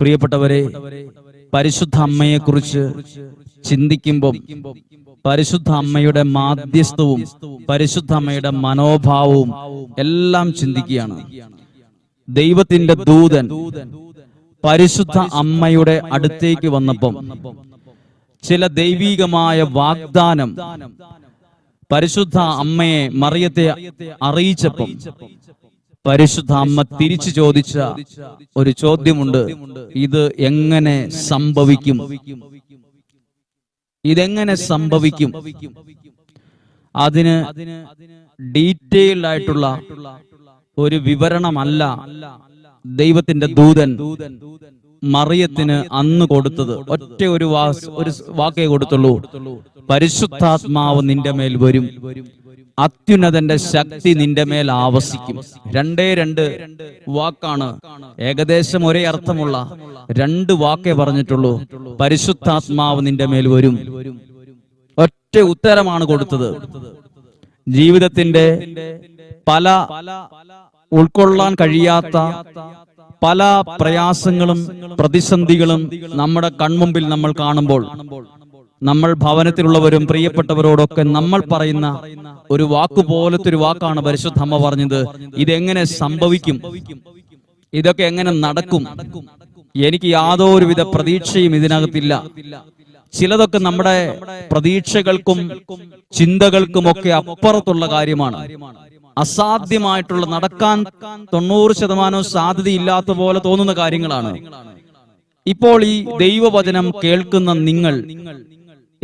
പ്രിയപ്പെട്ടവരെ പരിശുദ്ധ അമ്മയെ കുറിച്ച് ചിന്തിക്കുമ്പോൾ പരിശുദ്ധ അമ്മയുടെ മാധ്യസ്ഥവും പരിശുദ്ധ അമ്മയുടെ മനോഭാവവും എല്ലാം ചിന്തിക്കുകയാണ്. ദൈവത്തിന്റെ ദൂതൻ പരിശുദ്ധ അമ്മയുടെ അടുത്തേക്ക് വന്നപ്പം ചില ദൈവീകമായ വാഗ്ദാനം പരിശുദ്ധ അമ്മയെ മറിയത്തെ അറിയിച്ചപ്പം പരിശുദ്ധ അമ്മ തിരിച്ചു ചോദിച്ച ഒരു ചോദ്യമുണ്ട്. ഇത് എങ്ങനെ സംഭവിക്കും? ഇതെങ്ങനെ സംഭവിക്കും? അതിന് ഡീറ്റെയിൽഡ് ആയിട്ടുള്ള ഒരു വിവരണമല്ല ദൈവത്തിന്റെ ദൂതൻ മറിയത്തിന് അന്ന് കൊടുത്തത്. ഒറ്റ ഒരു ഒരു വാക്കേ കൊടുത്തുള്ളൂ. പരിശുദ്ധാത്മാവ് നിന്റെ മേൽ വരും. അത്യുന്നതന്റെ ശക്തി നിന്റെ മേൽ ആവസിക്കും. രണ്ടേ രണ്ട് വാക്കാണ് ഏകദേശം ഒരേ അർത്ഥമുള്ള രണ്ട് വാക്കേ പറഞ്ഞിട്ടുള്ളൂ. പരിശുദ്ധാത്മാവ് നിന്റെ മേൽ വരും. ഒറ്റ ഉത്തരമാണ് കൊടുത്തത്. ജീവിതത്തിന്റെ പല ഉൾക്കൊള്ളാൻ കഴിയാത്ത പല പ്രയാസങ്ങളും പ്രതിസന്ധികളും നമ്മുടെ കൺമുമ്പിൽ നമ്മൾ കാണുമ്പോൾ നമ്മൾ ഭവനത്തിലുള്ളവരും പ്രിയപ്പെട്ടവരോടൊക്കെ നമ്മൾ പറയുന്ന ഒരു വാക്ക് പോലത്തെ ഒരു വാക്കാണ് പരിശുദ്ധ അമ്മ പറഞ്ഞത്. ഇതെങ്ങനെ സംഭവിക്കും? ഇതൊക്കെ എങ്ങനെ നടക്കും? എനിക്ക് യാതൊരുവിധ പ്രതീക്ഷയും ഇതിനകത്തില്ല. ചിലതൊക്കെ നമ്മുടെ പ്രതീക്ഷകൾക്കും ചിന്തകൾക്കും ഒക്കെ അപ്പുറത്തുള്ള കാര്യമാണ്. അസാധ്യമായിട്ടുള്ള നടക്കാൻ തൊണ്ണൂറ് ശതമാനവും സാധ്യതയില്ലാത്ത പോലെ തോന്നുന്ന കാര്യങ്ങളാണ്. ഇപ്പോൾ ഈ ദൈവവചനം കേൾക്കുന്ന നിങ്ങൾ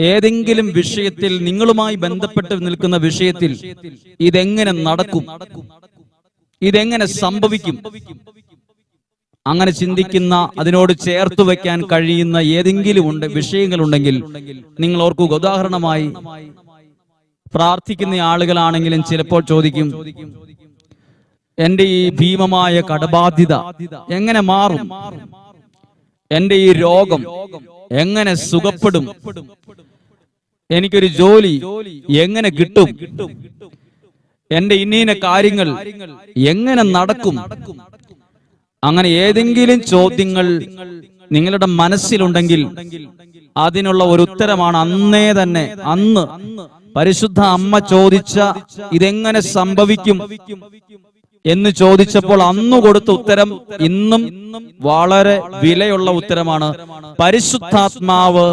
ഏതെങ്കിലും വിഷയത്തിൽ നിങ്ങളുമായി ബന്ധപ്പെട്ട് നിൽക്കുന്ന വിഷയത്തിൽ ഇതെങ്ങനെ നടക്കും? ഇതെങ്ങനെ സംഭവിക്കും? അങ്ങനെ ചിന്തിക്കുന്ന അതിനോട് ചേർത്ത് വെക്കാൻ കഴിയുന്ന ഏതെങ്കിലും ഉണ്ട് വിഷയങ്ങൾ ഉണ്ടെങ്കിൽ നിങ്ങൾ ഓർക്കുക. ഉദാഹരണമായി പ്രാർത്ഥിക്കുന്ന ആളുകളാണെങ്കിലും ചിലപ്പോൾ ചോദിക്കും എന്റെ ഈ ഭീമമായ കടബാധ്യത എങ്ങനെ മാറും? എന്റെ ഈ രോഗം എങ്ങനെ സുഖപ്പെടും? എനിക്കൊരു ജോലി എങ്ങനെ കിട്ടും? എന്റെ ഇന്നീന കാര്യങ്ങൾ എങ്ങനെ നടക്കും? അങ്ങനെ ഏതെങ്കിലും ചോദ്യങ്ങൾ നിങ്ങളുടെ മനസ്സിലുണ്ടെങ്കിൽ അതിനുള്ള ഒരു ഉത്തരമാണ് അന്നേ തന്നെ. അന്ന് പരിശുദ്ധ അമ്മ ചോദിച്ച ഇതെങ്ങനെ സംഭവിക്കും? എന്ന് ചോദിച്ചപ്പോൾ അന്നു കൊടുത്ത ഉത്തരം ഇന്നും വളരെ വിലയുള്ള ഉത്തരമാണ്. പരിശുദ്ധാത്മാവ്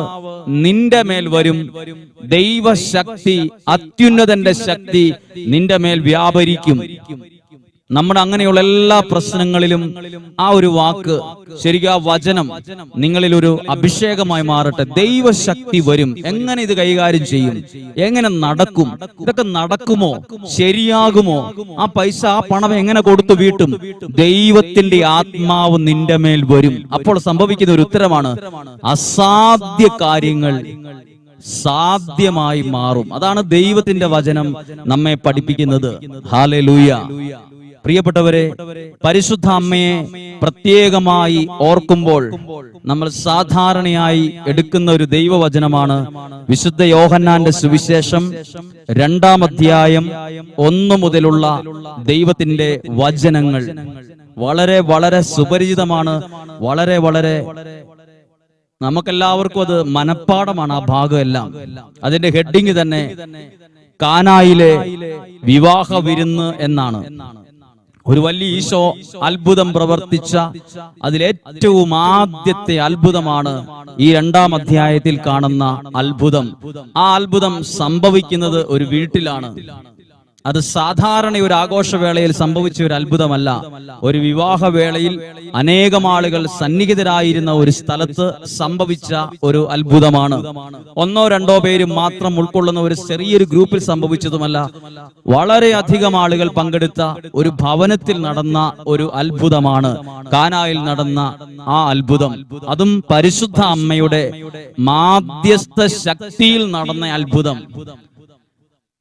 നിന്റെ മേൽ വരും. ദൈവശക്തി അത്യുന്നതന്റെ ശക്തി നിന്റെ മേൽ വ്യാപരിക്കും. നമ്മുടെ അങ്ങനെയുള്ള എല്ലാ പ്രശ്നങ്ങളിലും ആ ഒരു വാക്ക് ശരിക്കും ആ വചനം നിങ്ങളിൽ ഒരു അഭിഷേകമായി മാറട്ടെ. ദൈവശക്തി വരും. എങ്ങനെ ഇത് കൈകാര്യം ചെയ്യും? എങ്ങനെ നടക്കും? ഇതൊക്കെ നടക്കുമോ? ശരിയാകുമോ? ആ പൈസ ആ പണം എങ്ങനെ കൊടുത്തു വീട്ടും? ദൈവത്തിന്റെ ആത്മാവ് നിന്റെ മേൽ വരും. അപ്പോൾ സംഭവിക്കുന്ന ഒരു ഉത്തരമാണ് അസാധ്യ കാര്യങ്ങൾ സാധ്യമായി മാറും. അതാണ് ദൈവത്തിന്റെ വചനം നമ്മെ പഠിപ്പിക്കുന്നത്. ഹാലലൂയ പ്രിയപ്പെട്ടവരെ പരിശുദ്ധ അമ്മയെ പ്രത്യേകമായി ഓർക്കുമ്പോൾ നമ്മൾ സാധാരണയായി എടുക്കുന്ന ഒരു ദൈവവചനമാണ് വിശുദ്ധ യോഹന്നാന്റെ സുവിശേഷം രണ്ടാം അധ്യായം ഒന്നു മുതലുള്ള ദൈവത്തിന്റെ വചനങ്ങൾ. വളരെ വളരെ സുപരിചിതമാണ് വളരെ വളരെ നമുക്കെല്ലാവർക്കും അത് മനഃപ്പാടമാണ് ആ ഭാഗം എല്ലാം അതിന്റെ ഹെഡിങ് തന്നെ കാനായിലെ വിവാഹ വിരുന്ന് എന്നാണ്. ഒരു വലിയ ഈശോ അത്ഭുതം പ്രവർത്തിച്ച അതിലേറ്റവും ആദ്യത്തെ അത്ഭുതമാണ് ഈ രണ്ടാം അധ്യായത്തിൽ കാണുന്ന അത്ഭുതം. ആ അത്ഭുതം സംഭവിക്കുന്നത് ഒരു വീട്ടിലാണ്. അത് സാധാരണ ഒരു ആഘോഷവേളയിൽ സംഭവിച്ച ഒരു അത്ഭുതമല്ല. ഒരു വിവാഹവേളയിൽ അനേകം ആളുകൾ സന്നിഹിതരായിരുന്ന ഒരു സ്ഥലത്ത് സംഭവിച്ച ഒരു അത്ഭുതമാണ്. ഒന്നോ രണ്ടോ പേര് മാത്രം ഉൾക്കൊള്ളുന്ന ഒരു ചെറിയൊരു ഗ്രൂപ്പിൽ സംഭവിച്ചതുമല്ല. വളരെയധികം ആളുകൾ പങ്കെടുത്ത ഒരു ഭവനത്തിൽ നടന്ന ഒരു അത്ഭുതമാണ്. കാനായിൽ നടന്ന ആ അത്ഭുതം. അതും പരിശുദ്ധ അമ്മയുടെ മാധ്യസ്ഥ ശക്തിയിൽ നടന്ന അത്ഭുതം.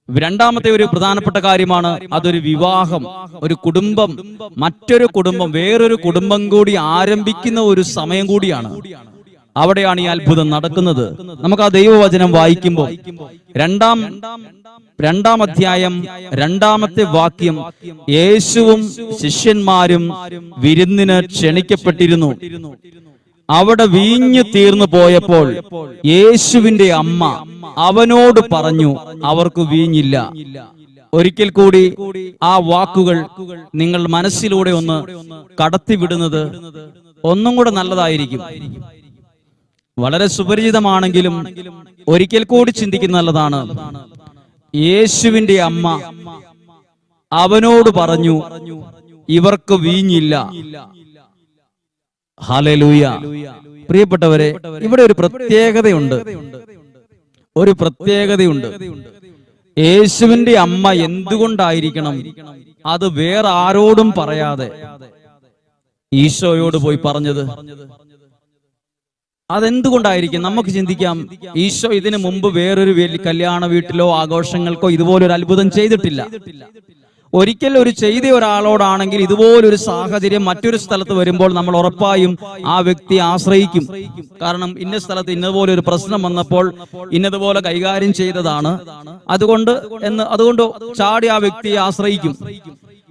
രണ്ടാമത്തെ ഒരു പ്രധാനപ്പെട്ട കാര്യമാണ് അതൊരു വിവാഹം ഒരു കുടുംബം. മറ്റൊരു കുടുംബം വേറൊരു കുടുംബം കൂടി ആരംഭിക്കുന്ന ഒരു സമയം കൂടിയാണ്. അവിടെയാണ് ഈ അത്ഭുതം നടക്കുന്നത്. നമുക്ക് ആ ദൈവവചനം വായിക്കുമ്പോൾ രണ്ടാം രണ്ടാം അധ്യായം രണ്ടാമത്തെ വാക്യം യേശുവും ശിഷ്യന്മാരും വിരുന്നിന് ക്ഷണിക്കപ്പെട്ടിരുന്നു. അവിടെ വീഞ്ഞു തീർന്നു പോയപ്പോൾ യേശുവിന്റെ അമ്മ അവനോട് പറഞ്ഞു അവർക്ക് വീഞ്ഞില്ല. ഒരിക്കൽ കൂടി ആ വാക്കുകൾ നിങ്ങൾ മനസ്സിലൂടെ ഒന്ന് കടത്തിവിടുന്നത് ഒന്നും കൂടെ നല്ലതായിരിക്കും. വളരെ സുപരിചിതമാണെങ്കിലും ഒരിക്കൽ കൂടി ചിന്തിക്കുന്ന നല്ലതാണ്. യേശുവിന്റെ അമ്മ അവനോട് പറഞ്ഞു ഇവർക്ക് വീഞ്ഞില്ല. ഹലലൂയ. പ്രിയപ്പെട്ടവരെ ഇവിടെ ഒരു പ്രത്യേകതയുണ്ട്. ഒരു പ്രത്യേകതയുണ്ട്. യേശുവിന്റെ അമ്മ എന്തുകൊണ്ടായിരിക്കണം? അത് വേറെ ആരോടും പറയാതെ. ഈശോയോട് പോയി പറഞ്ഞത്. അതെന്തുകൊണ്ടായിരിക്കും? നമുക്ക് ചിന്തിക്കാം. ഈശോ ഇതിനു മുമ്പ് വേറൊരു കല്യാണ വീട്ടിലോ ആഘോഷങ്ങൾക്കോ ഇതുപോലൊരു അത്ഭുതം ചെയ്തിട്ടില്ല. ഒരിക്കൽ ഒരു ചെയ്ത ഒരാളോടാണെങ്കിൽ ഇതുപോലൊരു സാഹചര്യം മറ്റൊരു സ്ഥലത്ത് വരുമ്പോൾ നമ്മൾ ഉറപ്പായും ആ വ്യക്തി ആശ്രയിക്കും. കാരണം ഇന്ന സ്ഥലത്ത് ഇന്നതുപോലെ ഒരു പ്രശ്നം വന്നപ്പോൾ ഇന്നതുപോലെ കൈകാര്യം ചെയ്തതാണ്. അതുകൊണ്ട് എന്ന് അതുകൊണ്ട് ചാടി ആ വ്യക്തിയെ ആശ്രയിക്കും.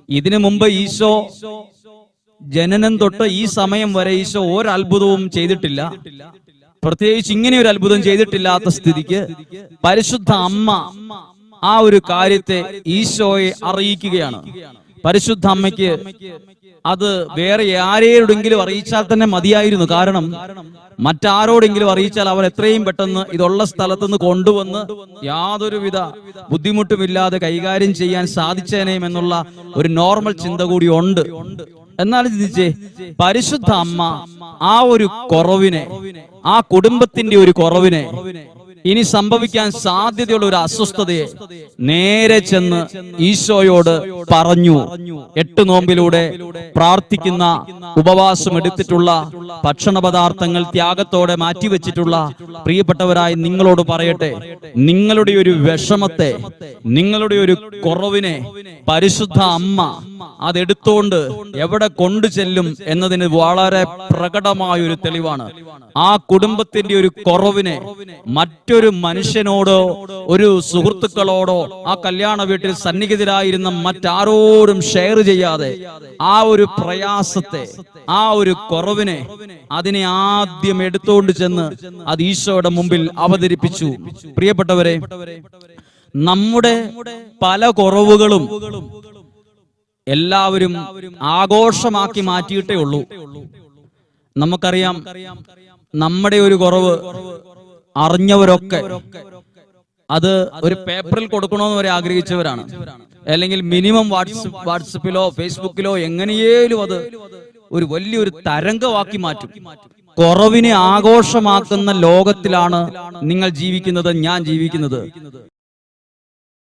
ഇതിനു മുമ്പ് ഈശോ ജനനം തൊട്ട് ഈ സമയം വരെ ഈശോ ഒരത്ഭുതവും ചെയ്തിട്ടില്ല. പ്രത്യേകിച്ച് ഇങ്ങനെ ഒരു അത്ഭുതം ചെയ്തിട്ടില്ലാത്ത സ്ഥിതിക്ക് പരിശുദ്ധ അമ്മ ആ ഒരു കാര്യത്തെ ഈശോയെ അറിയിക്കുകയാണ്. പരിശുദ്ധ അമ്മയ്ക്ക് അത് വേറെ ആരെയോടെങ്കിലും അറിയിച്ചാൽ തന്നെ മതിയായിരുന്നു. കാരണം മറ്റാരോടെങ്കിലും അറിയിച്ചാൽ അവർ എത്രയും പെട്ടെന്ന് ഇതുള്ള സ്ഥലത്തുനിന്ന് കൊണ്ടുവന്ന് യാതൊരുവിധ ബുദ്ധിമുട്ടുമില്ലാതെ കൈകാര്യം ചെയ്യാൻ സാധിച്ചേനേം എന്നുള്ള ഒരു നോർമൽ ചിന്ത കൂടി ഉണ്ട്. എന്നാൽ ചിന്തിച്ചേ പരിശുദ്ധ അമ്മ ആ ഒരു കുറവിനെ ആ കുടുംബത്തിന്റെ ഒരു കുറവിനെ ഇനി സംഭവിക്കാൻ സാധ്യതയുള്ള ഒരു അസ്വസ്ഥതയെ നേരെ ചെന്ന് ഈശോയോട് പറഞ്ഞു. എട്ട് നോമ്പിലൂടെ പ്രാർത്ഥിക്കുന്ന ഉപവാസം എടുത്തിട്ടുള്ള ഭക്ഷണ പദാർത്ഥങ്ങൾ ത്യാഗത്തോടെ മാറ്റിവെച്ചിട്ടുള്ള പ്രിയപ്പെട്ടവരായി നിങ്ങളോട് പറയട്ടെ. നിങ്ങളുടെ ഒരു വിഷമത്തെ നിങ്ങളുടെ ഒരു കുറവിനെ പരിശുദ്ധ അമ്മ അതെടുത്തോണ്ട് എവിടെ കൊണ്ടു ചെല്ലും എന്നതിന് വളരെ പ്രകടമായ ഒരു തെളിവാണ്. ആ കുടുംബത്തിന്റെ ഒരു കുറവിനെ മറ്റൊരു മനുഷ്യനോടോ ഒരു സുഹൃത്തുക്കളോടോ ആ കല്യാണ വീട്ടിൽ സന്നിഹിതരായിരുന്ന മറ്റാരോടും ഷെയർ ചെയ്യാതെ ആ ഒരു പ്രയാസത്തെ ആ ഒരു കുറവിനെ അതിനെ ആദ്യം എടുത്തുകൊണ്ട് ചെന്ന് അത് ഈശോയുടെ മുമ്പിൽ അവതരിപ്പിച്ചു. പ്രിയപ്പെട്ടവരെ നമ്മുടെ പല കുറവുകളും എല്ലാവരും ആഘോഷമാക്കി മാറ്റിയിട്ടേ ഉള്ളൂ. നമുക്കറിയാം നമ്മുടെ ഒരു കുറവ് അറിഞ്ഞവരൊക്കെ അത് ഒരു പേപ്പറിൽ കൊടുക്കണമെന്ന് വരെ ആഗ്രഹിച്ചവരാണ്. അല്ലെങ്കിൽ മിനിമം വാട്സപ്പ് വാട്സപ്പിലോ ഫേസ്ബുക്കിലോ എങ്ങനെയേലും അത് ഒരു വലിയൊരു തരംഗമാക്കി മാറ്റും. കുറവിനെ ആഘോഷമാക്കുന്ന ലോകത്തിലാണ് നിങ്ങൾ ജീവിക്കുന്നത് ഞാൻ ജീവിക്കുന്നത്.